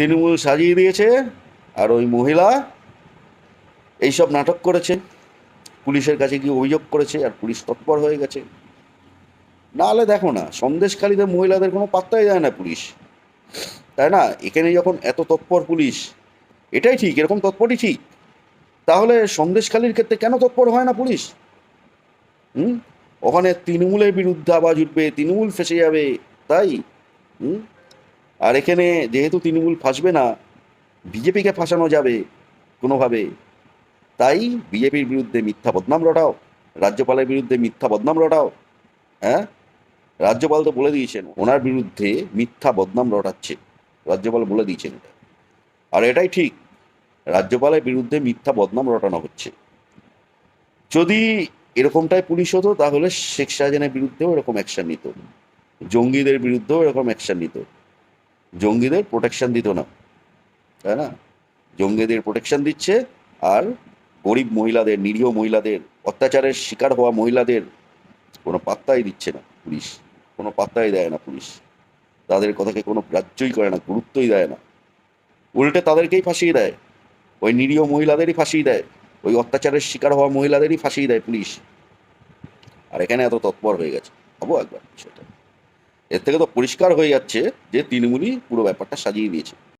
তৃণমূল সাজিয়ে দিয়েছে, আর ওই মহিলা এইসব নাটক করেছে। পুলিশের কাছে গিয়ে অভিযোগ করেছে, আর পুলিশ তৎপর হয়ে গেছে। নাহলে দেখো না সন্দেশখালীতে মহিলাদের কোনো পাত্তাই দেয় না পুলিশ। তাই না? এখানে যখন এত তৎপর পুলিশ, এটাই ঠিক, এরকম তৎপরই ঠিক। তাহলে সন্দেশখালীর ক্ষেত্রে কেন তৎপর হয় না পুলিশ? হুম? ওখানে তৃণমূলের বিরুদ্ধে আওয়াজ উঠবে, তৃণমূল ফেসে যাবে, তাই? হুম? আর এখানে যেহেতু তৃণমূল ফাঁসবে না, বিজেপিকে ফাঁসানো যাবে কোনোভাবে। তাই বিজেপির বিরুদ্ধে মিথ্যা বদনাম রটাও, রাজ্যপালের বিরুদ্ধে মিথ্যা বদনাম রটাও হ্যাঁ? রাজ্যপাল তো বলে দিয়েছেন, ওনার বিরুদ্ধে মিথ্যা বদনাম রটাচ্ছে, রাজ্যপাল বলে দিয়েছেন এটা। আর এটাই ঠিক, রাজ্যপালের বিরুদ্ধে মিথ্যা বদনাম রটানো হচ্ছে। যদি এরকমটাই পুলিশ হতো, তাহলে শেখ শাহজাহানের বিরুদ্ধেও এরকম অ্যাকশন নিত, জঙ্গিদের বিরুদ্ধেও এরকম অ্যাকশন নিত। জঙ্গিদের প্রোটেকশন দিত না, তাই না? জঙ্গিদের প্রোটেকশন দিচ্ছে আর গরিব মহিলাদের, নিরীহ মহিলাদের, অত্যাচারের শিকার হওয়া মহিলাদের কোনো পাত্তাই দিচ্ছে না পুলিশ, কোনো পাত্তাই দেয় না পুলিশ। তাদের কথাকে কোনো গ্রাহ্যই করে না, গুরুত্বই দেয় না। উল্টে তাদেরকেই ফাঁসিয়ে দেয়, ওই নিরীহ মহিলাদেরই ফাঁসিয়ে দেয়, ওই অত্যাচারের শিকার হওয়া মহিলাদেরই ফাঁসিয়ে দেয় পুলিশ। আর এখানে এত তৎপর হয়ে গেছে। ভাবো একবার বিষয়টা। এর থেকে তো পরিষ্কার হয়ে যাচ্ছে যে তৃণমূলই পুরো ব্যাপারটা সাজিয়ে দিয়েছে।